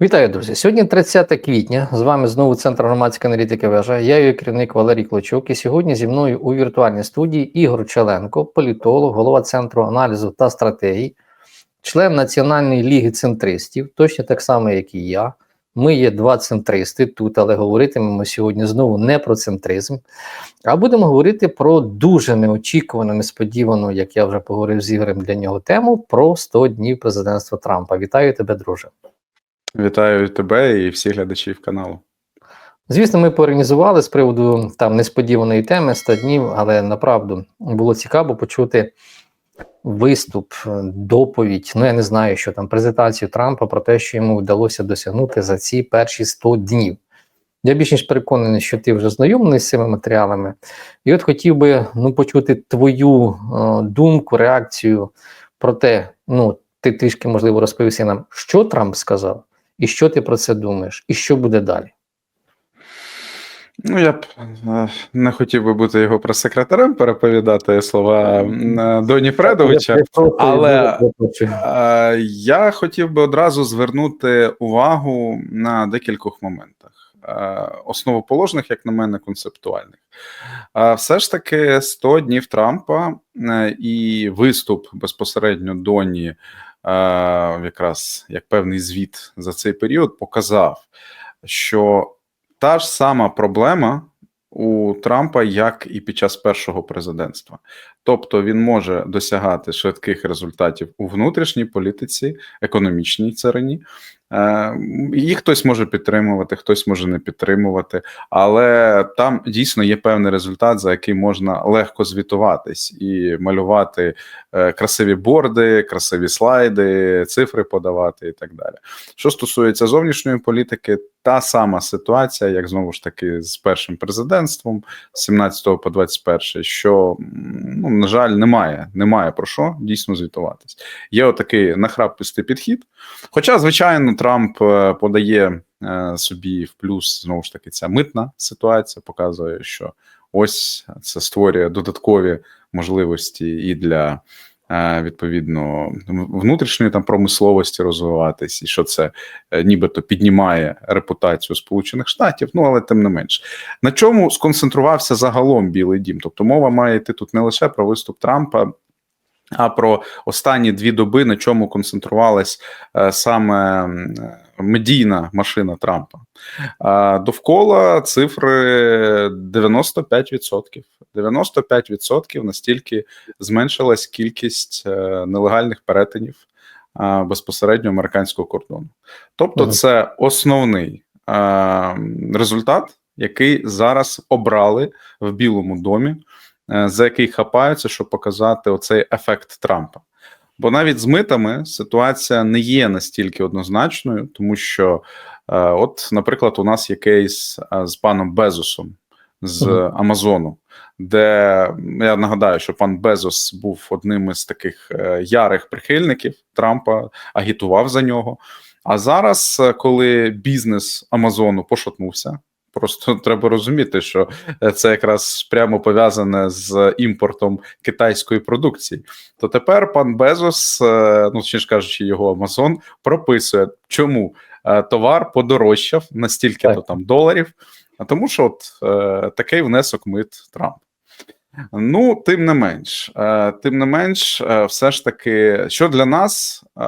Вітаю, друзі! Сьогодні 30 квітня. З вами знову Центр громадської аналітики вежа. Я її керівник Валерій Клочук. І сьогодні зі мною у віртуальній студії Ігор Челенко, політолог, голова центру аналізу та стратегій, член Національної ліги центристів, точно так само, як і я. Ми є два центристи тут, але говоритимемо сьогодні знову не про центризм, а будемо говорити про дуже неочікувану, несподівану, як я вже поговорив з Ігорем для нього, тему про 100 днів президентства Трампа. Вітаю тебе, друже. Вітаю тебе і всіх глядачів каналу. Звісно, ми поорганізували з приводу там несподіваної теми 100 днів, але направду було цікаво почути виступ, доповідь. Ну я не знаю, що там презентацію Трампа про те, що йому вдалося досягнути за ці перші 100 днів. Я більш ніж переконаний, що ти вже знайомий з цими матеріалами, і от хотів би ну, почути твою е, думку, реакцію про те, ну ти трішки можливо розповісти нам, що Трамп сказав. І що ти про це думаєш? І що буде далі? Ну, я б е, не хотів би бути його прес-секретарем, переповідати слова е, Доні Фредовича, але е, я хотів би одразу звернути увагу на декількох моментах, основоположних, як на мене, концептуальних. Все ж таки 100 днів Трампа і виступ безпосередньо Доні якраз як певний звіт за цей період показав, що та ж сама проблема у Трампа, як і під час першого президентства. Тобто він може досягати швидких результатів у внутрішній політиці, економічній царині. Е, їх хтось може підтримувати, хтось може не підтримувати, але там дійсно є певний результат, за який можна легко звітуватись і малювати е, красиві борди, красиві слайди, цифри подавати і так далі. Що стосується зовнішньої політики, та сама ситуація, як знову ж таки з першим президентством, з 17 по 21, що ну на жаль, немає. Немає про що дійсно звітуватись. Є отакий нахрапистий підхід. Хоча, звичайно, Трамп е, подає е, собі в плюс знову ж таки ця митна ситуація, показує, що ось це створює додаткові можливості і для. Е, відповідно внутрішньої там промисловості розвиватись, і що це е, нібито піднімає репутацію Сполучених Штатів. Ну але тим не менш на чому сконцентрувався загалом Білий Дім. Тобто мова має йти тут не лише про виступ Трампа. А про останні дві доби на чому концентрувалась е, саме медійна машина Трампа. Е, довкола цифри 95%. 95% настільки зменшилась кількість е, нелегальних перетинів е, безпосередньо американського кордону. Тобто, це основний е, результат, який зараз обрали в Білому домі. За який хапаються, щоб показати оцей ефект Трампа. Бо навіть з митами ситуація не є настільки однозначною, тому що, от, наприклад, у нас є кейс з паном Безосом з Амазону, де я нагадаю, що пан Безос був одним із таких е, ярих прихильників Трампа, агітував за нього. А зараз, е, коли бізнес Амазону пошатнувся. Просто треба розуміти, що е, це якраз прямо пов'язане з імпортом китайської продукції. То тепер пан Безос, ну чи ж кажучи, його Амазон прописує, чому товар подорожчав на стільки то там доларів. А тому, що от е, такий внесок мит Трамп. Ну, тим не менш, е, тим не менш, е, все ж таки, що для нас е,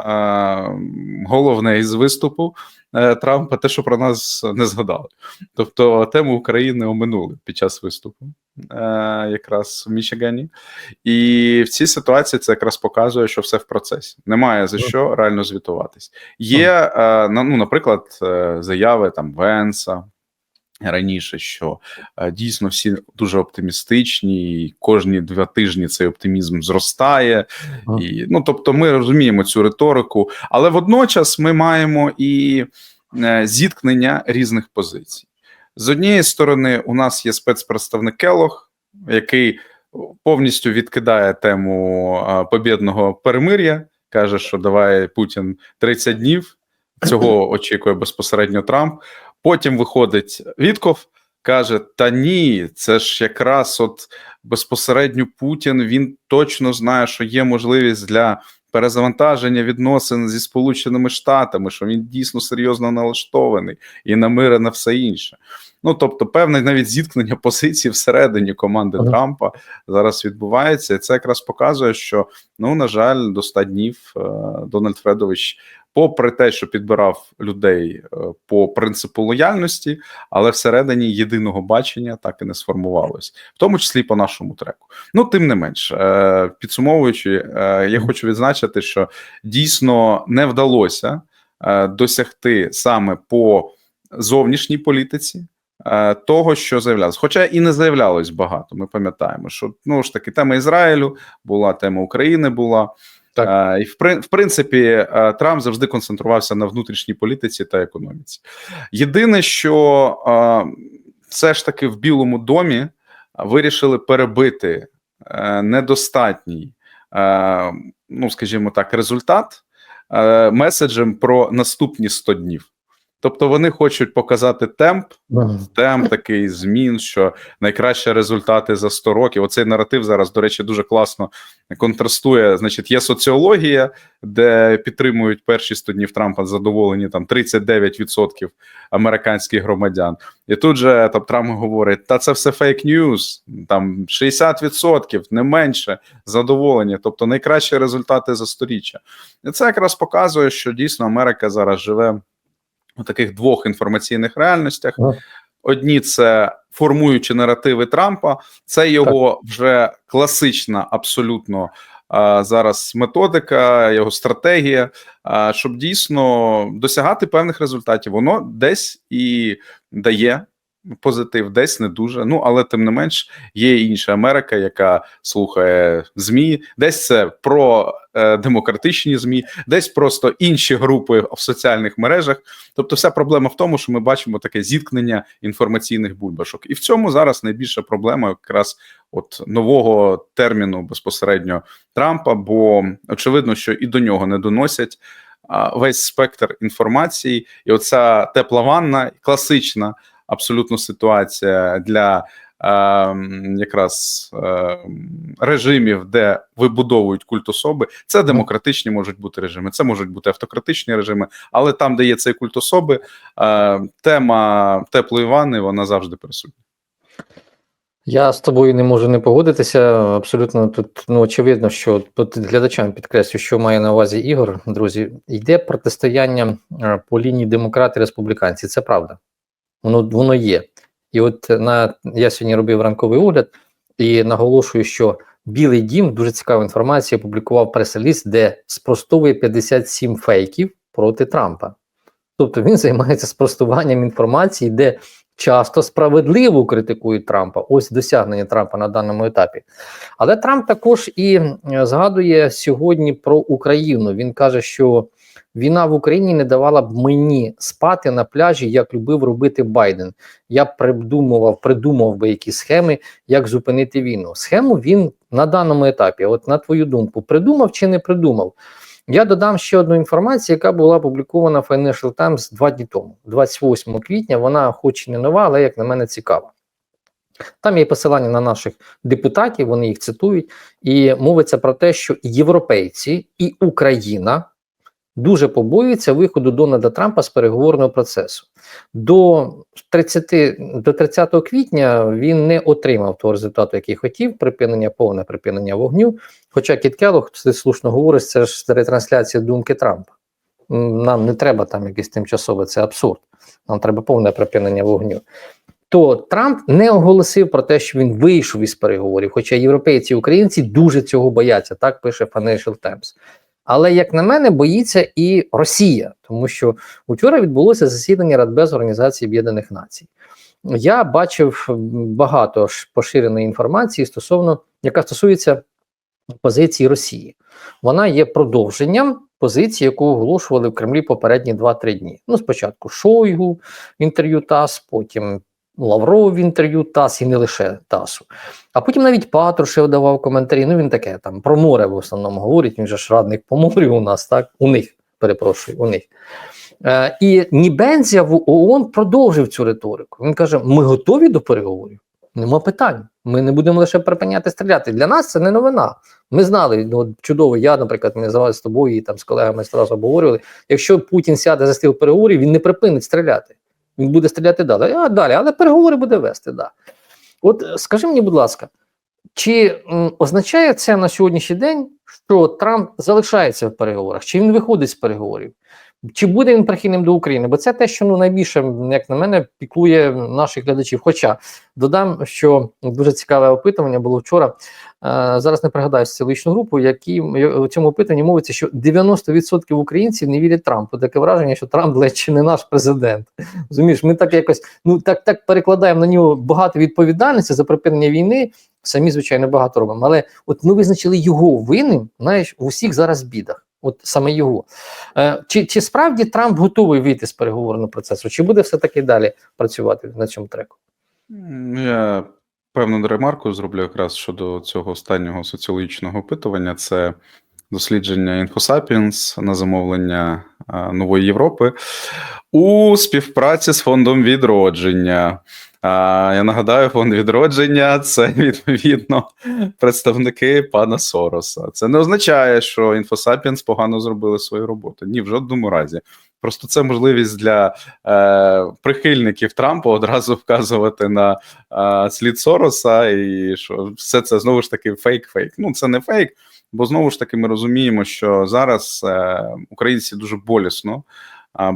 головне із виступу Трампа, те, що про нас не згадали. Тобто тему України оминули під час виступу, якраз в Мічигані. І в цій ситуації це якраз показує, що все в процесі. Немає за що реально звітуватись. Є, ну, наприклад, заяви там Венса раніше, що е, дійсно всі дуже оптимістичні, і кожні два тижні цей оптимізм зростає. І, Ну тобто, ми розуміємо цю риторику, але водночас ми маємо і е, зіткнення різних позицій. З однієї сторони, у нас є спецпредставник Келох, який повністю відкидає тему е, побєдного перемир'я, каже, що давай Путін 30 днів. Цього очікує безпосередньо Трамп. Потім виходить Вітков, каже: Та ні, це ж якраз от безпосередньо Путін він точно знає, що є можливість для перезавантаження відносин зі Сполученими Штатами, що він дійсно серйозно налаштований і на мир, і на все інше. Ну тобто, певне навіть зіткнення позицій всередині команди Ага. Трампа зараз відбувається, і це якраз показує, що ну на жаль, до 100 днів е, Дональд Фредович, попри те, що підбирав людей е, по принципу лояльності, але всередині єдиного бачення так і не сформувалось, в тому числі і по нашому треку. Ну тим не менш, е, підсумовуючи, я хочу відзначити, що дійсно не вдалося досягти саме по зовнішній політиці. Е, Того, що заявлялось, хоча і не заявлялось багато. Ми пам'ятаємо, що ну ж таки тема Ізраїлю була, тема України була. Так. Е, І в принципі, е, Трамп завжди концентрувався на внутрішній політиці та економіці. Єдине, що все ж таки в Білому домі вирішили перебити недостатній, ну скажімо так, результат меседжем про наступні 100 днів. Тобто вони хочуть показати темп, темп такий змін, що найкращі результати за 100 років. Оцей наратив зараз, до речі, дуже класно контрастує. Значить, є соціологія, де підтримують перші 100 днів Трампа задоволені там 39% американських громадян. І тут же там Трамп говорить: та це все фейк ньюз, там 60%, не менше задоволені, тобто найкращі результати за сторіччя. І це якраз показує, що дійсно Америка зараз живе таких двох інформаційних реальностях. Одні це формуючи наративи Трампа, це його вже класична, абсолютно а, зараз методика, його стратегія, а, щоб дійсно досягати певних результатів. Воно десь і дає позитив, десь не дуже. Ну але тим не менш є інша Америка, яка слухає змі, десь це про е, демократичні змі, десь просто інші групи в соціальних мережах. Тобто, вся проблема в тому, що ми бачимо таке зіткнення інформаційних бульбашок, і в цьому зараз найбільша проблема якраз от нового терміну безпосередньо Трампа, бо очевидно, що і до нього не доносять весь спектр інформації, і оця тепла ванна, класична абсолютно ситуація для. е, Якраз е, режимів, де вибудовують культ особи, це демократичні можуть бути режими, це можуть бути автократичні режими, але там, де є цей культ особи, е, тема теплої ванни вона завжди присутня. Я з тобою не можу не погодитися. Абсолютно тут ну очевидно, що тут глядачам підкреслю, що має на увазі Ігор, друзі, йде протистояння е, по лінії демократи республіканці. Це правда, воно воно є. І от на я сьогодні робив ранковий огляд і наголошую, що Білий Дім дуже цікава інформація. Опублікував прес-реліз, де спростовує 57 фейків проти Трампа. Тобто він займається спростуванням інформації, де часто справедливо критикують Трампа. Ось досягнення Трампа на даному етапі. Але Трамп також і е, згадує сьогодні про Україну. Він каже, що війна в Україні не давала б мені спати на пляжі, як любив робити Байден. Я б придумував, придумав би якісь схеми, як зупинити війну. Схему він на даному етапі, от на твою думку, придумав чи не придумав? Я додам ще одну інформацію, яка була опублікована в Financial Times два дні тому, 28 квітня. Вона, хоч і не нова, але як на мене цікава. Там є посилання на наших депутатів, вони їх цитують, і мовиться про те, що європейці і Україна дуже побоюються виходу Дональда Трампа з переговорного процесу. До 30, до 30 квітня він не отримав того результату, який хотів, припинення повне припинення вогню. Хоча Кіт Келлог, слушно говориш, це ж ретрансляція думки Трампа. Нам не треба там якесь тимчасове, це абсурд. Нам треба повне припинення вогню. То Трамп не оголосив про те, що він вийшов із переговорів, хоча європейці і українці дуже цього бояться, так пише Financial Times. Але, як на мене, боїться і Росія, тому що вчора відбулося засідання Радбез Організації Об'єднаних Націй. Я бачив багато поширеної інформації стосовно, яка стосується позиції Росії. Вона є продовженням позиції, яку оголошували в Кремлі попередні 2-3 дні. Ну, спочатку Шойгу інтерв'ю ТАСС, потім Лавров в інтерв'ю ТАСС і не лише ТАССу. А потім навіть Патрушев давав коментарі. Ну він таке там про море в основному говорить. Він же ж радник по морю у нас, так? У них, перепрошую, у них. Е, і Нібензія в ООН продовжив цю риторику. Він каже: ми готові до переговорів. Нема питань. Ми не будемо лише припиняти стріляти. Для нас це не новина. Ми знали, ну чудово. Я, наприклад, ми з тобою і там з колегами одразу обговорювали. Якщо Путін сяде за стіл переговорів, він не припинить стріляти. Він буде стріляти далі. А далі, але переговори буде вести. Да. От е, скажи мені, будь ласка, чи м, означає це на сьогоднішній день, що Трамп залишається в переговорах? Чи він виходить з переговорів? Чи буде він прихильним до України? Бо це те, що ну найбільше, як на мене, піклує наших глядачів. Хоча додам, що дуже цікаве опитування було вчора. Е, зараз не пригадаю соціологічну групу, які у цьому опитанні мовиться, що 90% українців не вірять Трампу. Таке враження, що Трамп ледь чи не наш президент. Розумієш, ми так якось ну так так перекладаємо на нього багато відповідальності за припинення війни. Самі, звичайно, багато робимо. Але от ми визначили його винним, знаєш, в усіх зараз бідах. От саме його. Е, Чи чи справді Трамп готовий вийти з переговорного процесу? Чи буде все-таки далі працювати на цьому треку? Я певну ремарку зроблю якраз щодо цього останнього соціологічного опитування. Це дослідження InfoSapiens на замовлення Нової Європи у співпраці з фондом відродження. Я нагадаю, фонд відродження це відповідно представники пана Сороса. Це не означає, що InfoSapiens погано зробили свою роботу. Ні, в жодному разі. Просто це можливість для е, прихильників Трампа одразу вказувати на е, слід Сороса, і що все це знову ж таки фейк-фейк. Ну, це не фейк, бо знову ж таки ми розуміємо, що зараз е, українці дуже болісно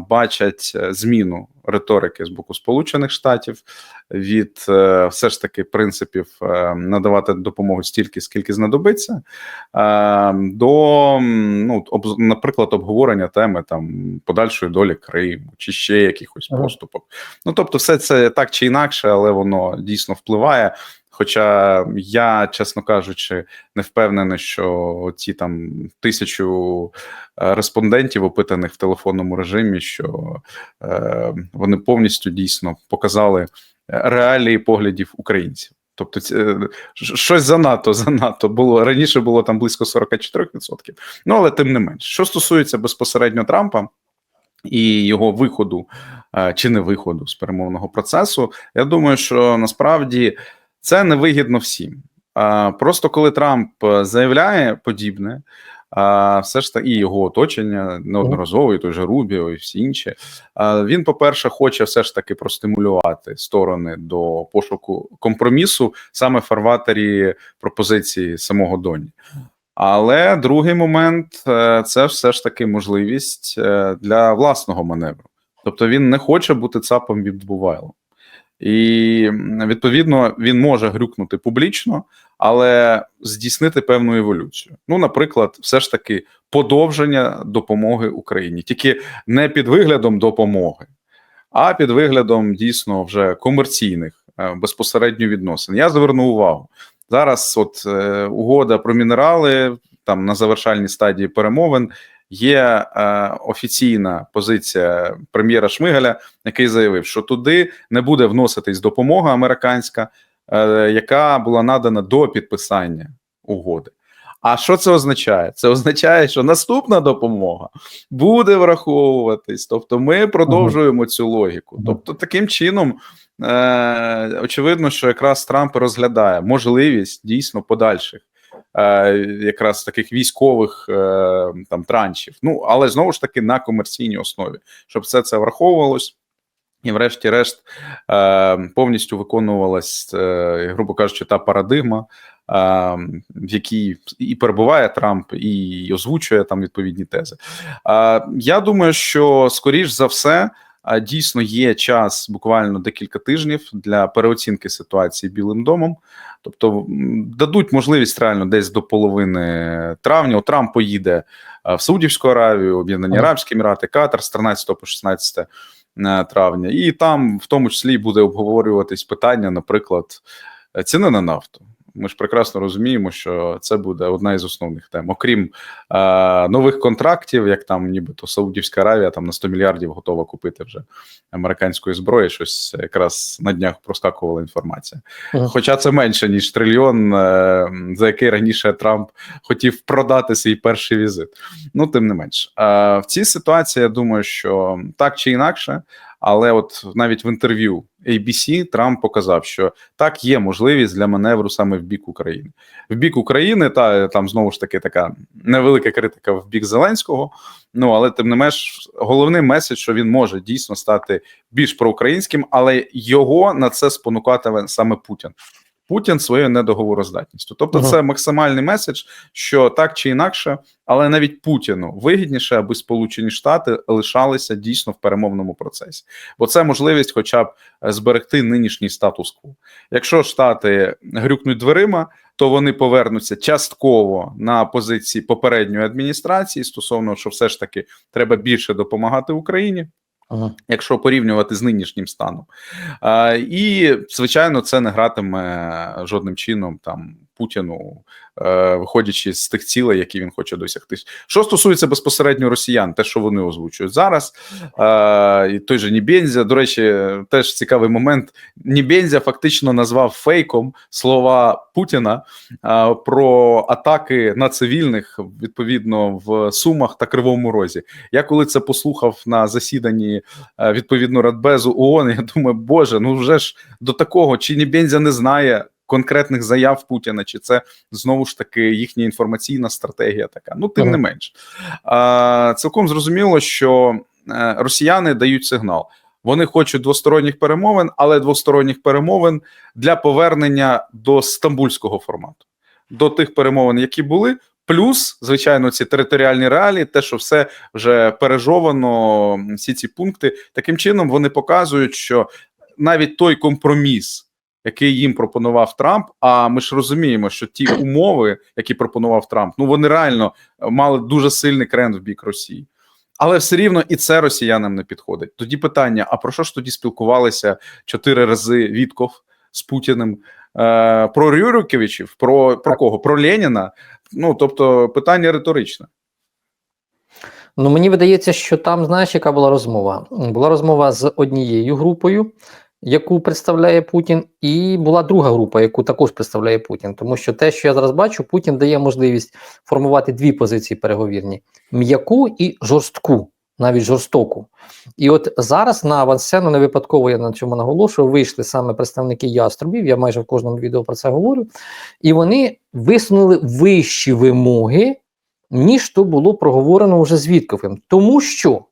бачать зміну риторики з боку Сполучених Штатів від е, все ж таки принципів е, надавати допомогу стільки, скільки знадобиться, е, до ну, наприклад, обговорення теми там подальшої долі Криму чи ще якихось поступок. Ну тобто, все це так чи інакше, але воно дійсно впливає. Хоча я, чесно кажучи, не впевнений, що ці там тисячу е, респондентів, опитаних в телефонному режимі, що е, вони повністю дійсно показали реалії поглядів українців. Тобто, е, щось занадто занадто було раніше було там близько 44%. Ну але тим не менш, що стосується безпосередньо Трампа і його виходу е, чи не виходу з перемовного процесу, я думаю, що насправді це невигідно всім. Просто коли Трамп е, заявляє подібне, все ж таки і його оточення неодноразово, і той же Рубіо, і всі інші. Він, по-перше, хоче все ж таки простимулювати сторони до пошуку компромісу саме фарватері пропозиції самого Доні. Але другий момент е, це все ж таки можливість е, для власного маневру. Тобто він не хоче бути цапом від Бувайло. І відповідно він може грюкнути публічно, але здійснити певну еволюцію. Ну, наприклад, все ж таки подовження допомоги Україні, тільки не під виглядом допомоги, а під виглядом дійсно вже комерційних е, безпосередньо відносин. Я зверну увагу зараз. От е, угода про мінерали там на завершальній стадії перемовин. Є е, офіційна позиція прем'єра Шмигаля, який заявив, що туди не буде вноситись допомога американська, е, яка була надана до підписання угоди. А що це означає? Це означає, що наступна допомога буде враховуватись. Тобто, ми продовжуємо цю логіку. Тобто, таким чином, е, очевидно, що якраз Трамп розглядає можливість дійсно подальших. Е, Якраз таких військових е, там траншів, ну але знову ж таки на комерційній основі, щоб все це враховувалось, і, врешті-решт, е, повністю виконувалась, грубо кажучи, та парадигма, в якій і перебуває Трамп, і озвучує там відповідні тези. Я думаю, що скоріш за все. А, Дійсно є час буквально декілька тижнів для переоцінки ситуації Білим домом, тобто дадуть можливість реально десь до половини травня. От Трамп поїде е, в Саудівську Аравію, Об'єднані Арабські Емірати, Катар з 13 по 16 е, травня, і там в тому числі буде обговорюватись питання, наприклад, е, ціни на нафту. Ми ж прекрасно розуміємо, що це буде одна із основних тем. Окрім е, нових контрактів, як там нібито Саудівська Аравія там на 100 мільярдів готова купити вже американської зброї. Щось якраз на днях проскакувала інформація. Хоча це менше ніж трильйон, е, за який раніше Трамп хотів продати свій перший візит. Ну тим не менш, е, в цій ситуації я думаю, що так чи інакше. Але от навіть в інтерв'ю ABC Трамп показав, що так є можливість для маневру саме в бік України. В бік України, та там знову ж таки така невелика критика в бік Зеленського. Ну але тим не менш, головний меседж, що він може дійсно стати більш проукраїнським, але його на це спонукатиме саме Путін. Путін своєю недоговороздатністю. Тобто, Ага. це максимальний меседж, що так чи інакше, але навіть Путіну вигідніше, аби Сполучені Штати лишалися дійсно в перемовному процесі, бо це можливість, хоча б е, зберегти нинішній статус-кво. Якщо Штати грюкнуть дверима, то вони повернуться частково на позиції попередньої адміністрації стосовно, що все ж таки треба більше допомагати Україні Ага. якщо порівнювати з нинішнім станом. І, звичайно, це не гратиме жодним чином там Путіну, е, виходячи з тих цілей, які він хоче досягти. Що стосується безпосередньо росіян, те, що вони озвучують зараз, е, і той же Нібензя, до речі, теж цікавий момент. Нібензя фактично назвав фейком слова Путіна е, про атаки на цивільних відповідно в Сумах та Кривому Розі. Я коли це послухав на засіданні відповідно Радбезу ООН, я думаю, боже, ну вже ж до такого чи Нібензя не знає конкретних заяв Путіна, чи це знову ж таки їхня інформаційна стратегія така. Ну, тим Ага. не менш, а, цілком зрозуміло, що е, росіяни дають сигнал. Вони хочуть двосторонніх перемовин, але двосторонніх перемовин для повернення до стамбульського формату, до тих перемовин, які були. Плюс, звичайно, ці територіальні реалії, те, що все вже пережовано, всі ці пункти, таким чином вони показують, що навіть той компроміс, який їм пропонував Трамп. А ми ж розуміємо, що ті умови, які пропонував Трамп, ну вони реально мали дуже сильний крен в бік Росії. Але все рівно і це росіянам не підходить. Тоді питання: а про що ж тоді спілкувалися чотири рази Вітков з Путіним? Е, про Рюриковичів, про, про кого? Про Леніна? Ну тобто, питання риторичне. Ну мені видається, що там, знаєш, яка була розмова? Була розмова з однією групою, яку представляє Путін, і була друга група, яку також представляє Путін. Тому що те, що я зараз бачу, Путін дає можливість формувати дві позиції переговірні: м'яку і жорстку, навіть жорстоку. І от зараз на авансцену не випадково я на цьому наголошую. Вийшли саме представники яструбів. Я майже в кожному відео про це говорю. І вони висунули вищі вимоги ніж то було проговорено вже з Вітковим. Тому що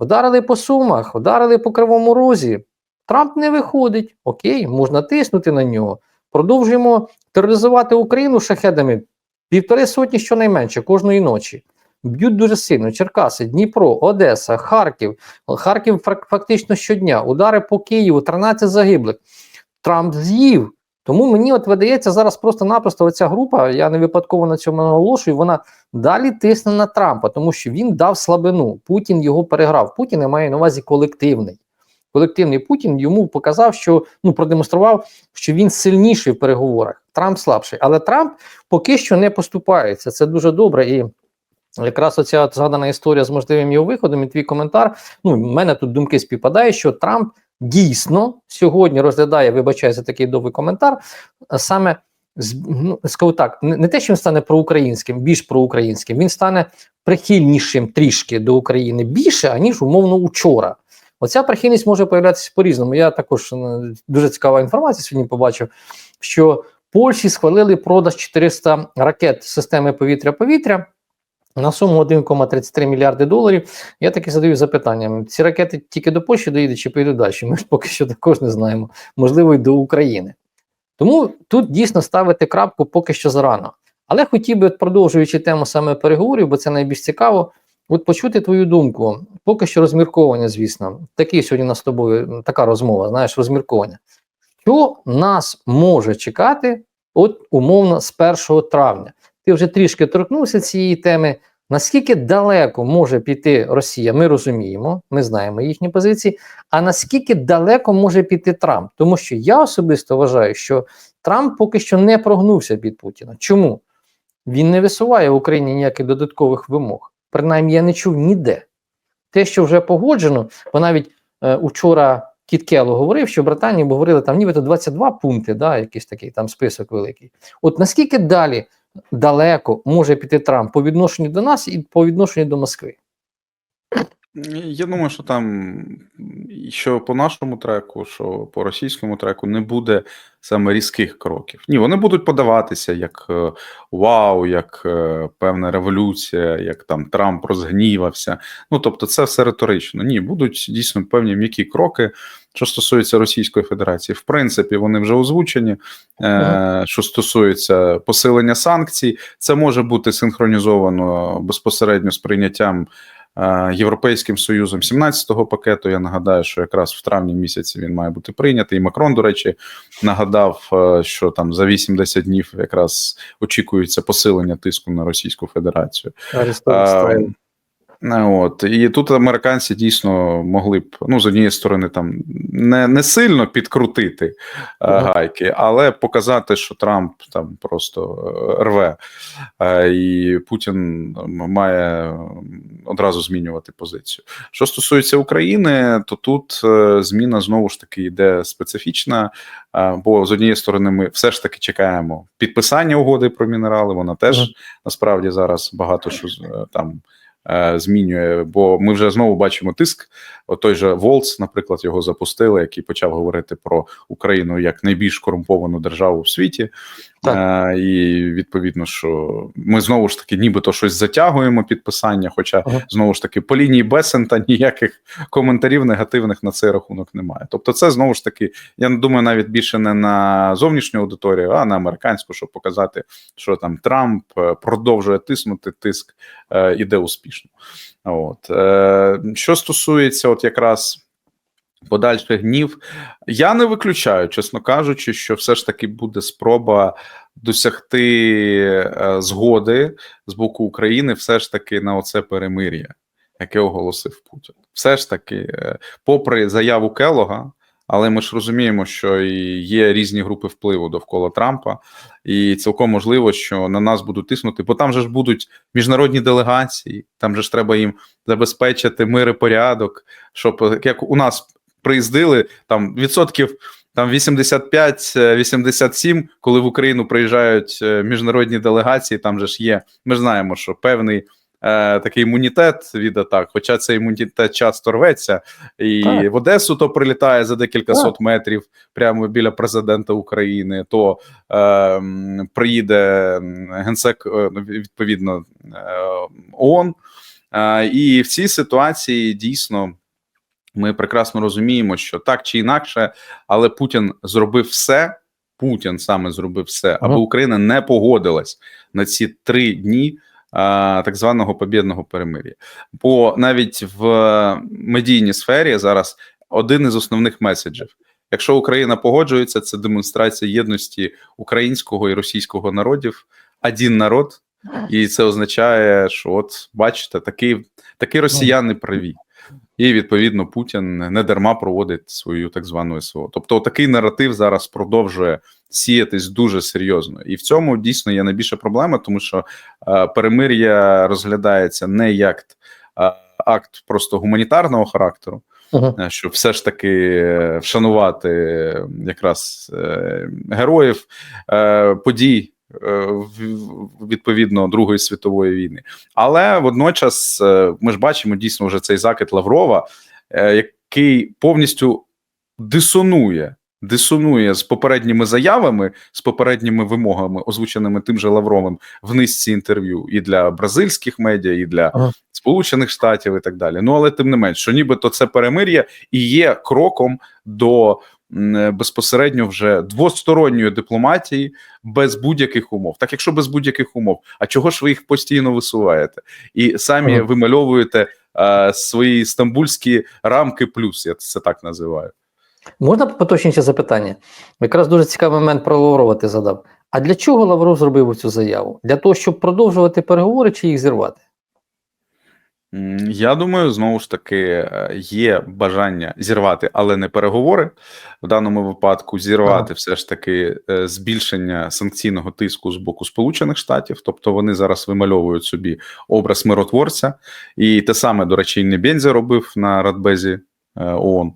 вдарили по сумах, вдарили по кривому розі. Трамп не виходить. Окей, можна тиснути на нього. Продовжуємо тероризувати Україну шахедами півтори сотні щонайменше кожної ночі. Б'ють дуже сильно. Черкаси, Дніпро, Одеса, Харків. Харків фактично щодня. Удари по Києву, 13 загиблих. Трамп з'їв. Тому мені от видається зараз просто-напросто оця група, я не випадково на цьому наголошую, вона далі тисне на Трампа, тому що він дав слабину. Путін його переграв. Путін я маю на увазі колективний. Колективний Путін йому показав, що ну продемонстрував, що він сильніший в переговорах. Трамп слабший. Але Трамп поки що не поступається. Це дуже добре. І якраз оця згадана історія з можливим його виходом, і твій коментар. Ну, в мене тут думки співпадають, що Трамп дійсно сьогодні розглядає, вибачаю за такий довгий коментар, саме ну, скажу так, не те, що він стане проукраїнським, більш проукраїнським, він стане прихильнішим трішки до України більше, аніж умовно учора. Оця прихильність може появлятися по-різному. Я також е, дуже цікава інформація сьогодні побачив, що Польщі схвалили продаж 400 ракет системи повітря-повітря на суму 1,33 мільярди доларів. Я таки задаю запитання: ці ракети тільки до Польщі доїдуть чи поїдуть далі? Ми ж поки що також не знаємо. Можливо, й до України. Тому тут дійсно ставити крапку поки що зарано. Але хотів би, продовжуючи тему саме переговорів, бо це найбільш цікаво, от почути твою думку. Поки що розмірковання, звісно. Такий сьогодні у нас з тобою така розмова, знаєш, розмірковання. Що нас може чекати, от умовно, з 1 травня? Ти вже трішки торкнувся цієї теми. Наскільки далеко може піти Росія, ми розуміємо, ми знаємо їхні позиції. А наскільки далеко може піти Трамп? Тому що я особисто вважаю, що Трамп поки що не прогнувся під Путіна. Чому? Він не висуває в Україні ніяких додаткових вимог. Принаймні, я не чув ніде. Те, що вже погоджено, бо навіть е, учора Кіт Келло говорив, що в Британії говорили там нібито 22 пункти, да, якийсь такий там список великий. От наскільки далі далеко може піти Трамп по відношенню до нас і по відношенню до Москви? Я думаю, що там що по нашому треку, що по російському треку не буде саме різких кроків. Ні, вони будуть подаватися як е, вау, як е, певна революція, як там Трамп розгнівався. Ну тобто, це все риторично. Ні, будуть дійсно певні м'які кроки. Що стосується Російської Федерації, в принципі, вони вже озвучені. Е, Що стосується посилення санкцій, це може бути синхронізовано безпосередньо з прийняттям. Е, Європейським Союзом 17-го пакету. Я нагадаю, що якраз в травні місяці він має бути прийнятий. І Макрон, до речі, нагадав, е, що там за 80 днів якраз очікується посилення тиску на Російську Федерацію. А, От і тут американці дійсно могли б ну з однієї сторони там не не сильно підкрутити uh гайки, але показати, що Трамп там просто рве, і Путін має одразу змінювати позицію. Що стосується України, то тут е, зміна знову ж таки йде специфічна. Бо з однієї сторони, ми все ж таки чекаємо підписання угоди про мінерали. Вона теж насправді зараз багато що там. Е, змінює, бо ми вже знову бачимо тиск. От той же Волц, наприклад, його запустили, який почав говорити про Україну як найбільш корумповану державу в світі. Так. Е, і відповідно, що ми знову ж таки, нібито щось затягуємо підписання. Хоча ага. знову ж таки по лінії Бесента ніяких коментарів негативних на цей рахунок немає. Тобто, це знову ж таки, я думаю, навіть більше не на зовнішню аудиторію, а на американську, щоб показати, що там Трамп е, продовжує тиснути, тиск е, іде успішно. От е, що стосується, от якраз. Подальших днів я не виключаю, чесно кажучи, що все ж таки буде спроба досягти е, згоди з боку України, все ж таки на оце перемир'я, яке оголосив Путін. Все ж таки, е, попри заяву Келога, але ми ж розуміємо, що і є різні групи впливу довкола Трампа, і цілком можливо, що на нас будуть тиснути, бо там же ж будуть міжнародні делегації, там же ж треба їм забезпечити мир і порядок, щоб як у нас приїздили там відсотків там 85-87, коли в Україну приїжджають е, міжнародні делегації. Там же ж є. Ми знаємо, що певний. Е, такий імунітет від атак, хоча цей імунітет часто рветься, і так. в Одесу то прилітає за декілька так. сот метрів прямо біля президента України, то е, приїде генсек е, відповідно е, ООН. Е, і в цій ситуації дійсно ми прекрасно розуміємо, що так чи інакше, але Путін зробив все. Путін саме зробив все, аби Україна не погодилась на ці три дні а, так званого побєдного перемир'я. Бо навіть в медійній сфері зараз один із основних меседжів: якщо Україна погоджується, це демонстрація єдності українського і російського народів, один народ, і це означає, що от бачите, такі, такі росіяни праві і відповідно Путін не дарма проводить свою так звану СВО. Тобто, такий наратив зараз продовжує сіятись дуже серйозно, і в цьому дійсно є найбільша проблема, тому що е, перемир'я розглядається не як е, акт просто гуманітарного характеру. Uh Щоб все ж таки вшанувати якраз е, героїв е, подій Е, відповідно Другої світової війни. Але водночас е, ми ж бачимо дійсно вже цей закид Лаврова, е, який повністю дисонує. Дисонує з попередніми заявами, з попередніми вимогами, озвученими тим же Лавровим в низці інтерв'ю і для бразильських медіа, і для ага. Сполучених Штатів, і так далі. Ну але тим не менш, що нібито це перемир'я і є кроком до безпосередньо вже двосторонньої дипломатії без будь-яких умов. Так, якщо без будь-яких умов, а чого ж ви їх постійно висуваєте і самі ага. вимальовуєте а, свої стамбульські рамки, плюс я це так називаю. Можна поточніше запитання? Якраз дуже цікавий момент про Лаврова ти задав. А для чого Лавров зробив цю заяву? Для того, щоб продовжувати переговори чи їх зірвати? Я думаю, знову ж таки е, є бажання зірвати, але не переговори в даному випадку. Зірвати ага. все ж таки е, збільшення санкційного тиску з боку Сполучених Штатів, тобто вони зараз вимальовують собі образ миротворця, і те саме, до речі, і Небензя робив на Радбезі ООН.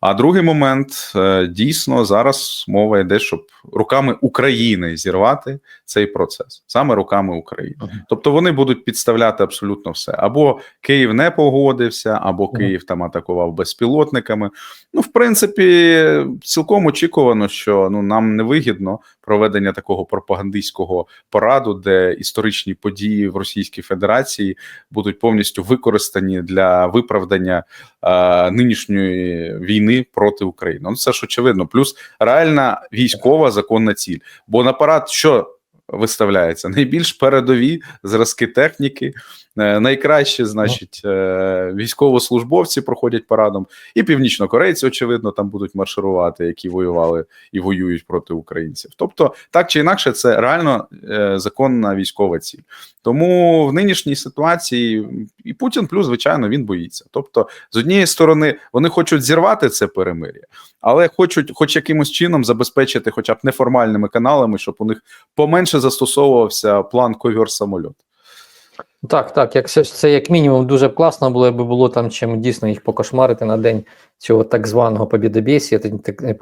А другий момент е, дійсно зараз мова йде, щоб руками України зірвати цей процес, саме руками України. Тобто вони будуть підставляти абсолютно все. Або Київ не погодився, або. Київ там атакував безпілотниками. Ну, в принципі, цілком очікувано, що ну нам не вигідно проведення такого пропагандистського пораду, де історичні події в Російській Федерації будуть повністю використані для виправдання е, нинішньої війни проти України. Ну це ж очевидно. Плюс реальна військова законна ціль. Бо на парад що виставляється? Найбільш передові зразки техніки, найкращі, значить, е, військовослужбовці проходять парадом, і північнокорейці, очевидно, там будуть марширувати, які воювали і воюють проти українців. Тобто, так чи інакше, це реально е, законна військова ціль. Тому в нинішній ситуації і Путін, плюс, звичайно, він боїться. Тобто, з однієї сторони, вони хочуть зірвати це перемир'я, але хочуть, хоч якимось чином, забезпечити, хоча б неформальними каналами, щоб у них поменше застосовувався план ковір самольот. Так, так, як це, як мінімум дуже б класно було, якби було там чим дійсно їх покошмарити на день цього так званого побідобєсія, не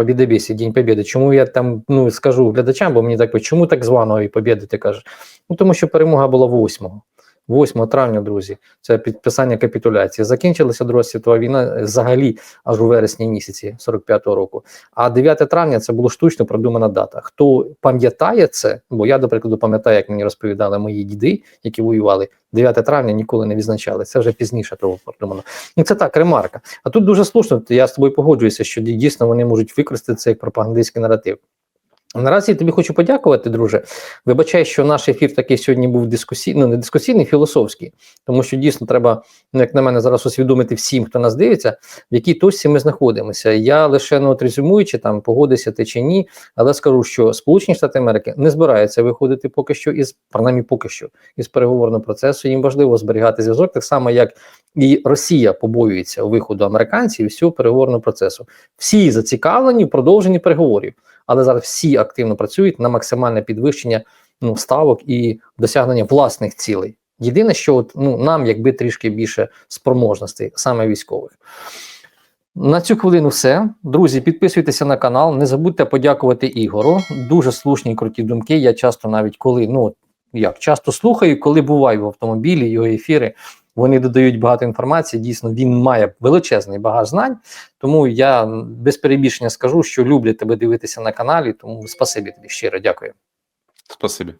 День Побєди. Чому я там ну скажу глядачам, бо мені так чому так званого побєди ти кажеш? Ну тому що перемога була 8-го. 8 травня, друзі, це підписання капітуляції. Закінчилася Друга світова війна е, взагалі аж у вересні місяці 45-го року. А 9 травня це була штучно продумана дата. Хто пам'ятає це? Бо я, до прикладу, пам'ятаю, як мені розповідали мої діди, які воювали. 9 травня ніколи не відзначали. Це вже пізніше того продумано. Ну це так, ремарка. А тут дуже слушно. Я з тобою погоджуюся, що дійсно вони можуть використати це як пропагандистський наратив. Наразі тобі хочу подякувати, друже. Вибачай, що наш ефір такий сьогодні був дискусійний, ну не дискусійний, філософський, тому що дійсно треба, ну як на мене, зараз усвідомити всім, хто нас дивиться, в якій точці ми знаходимося. Я лише ну, от резюмуючи, там погодися ти чи ні, але скажу, що Сполучені Штати Америки не збираються виходити поки що із принаймні поки що із переговорного процесу. Їм важливо зберігати зв'язок, так само як і Росія побоюється виходу американців із цього переговорного процесу. Всі зацікавлені в продовженні переговорів, але зараз всі активно працюють на максимальне підвищення ну, ставок і досягнення власних цілей. Єдине, що от, ну, нам якби трішки більше спроможностей, саме військових. На цю хвилину все. Друзі, підписуйтеся на канал. Не забудьте подякувати Ігору. Дуже слушні і круті думки. Я часто навіть коли, ну як часто слухаю, коли буваю в автомобілі, його ефіри. Вони додають багато інформації. Дійсно, він має величезний багаж знань. Тому я без перебільшення скажу, що люблю тебе дивитися на каналі. Тому спасибі тобі щиро дякую. Спасибі.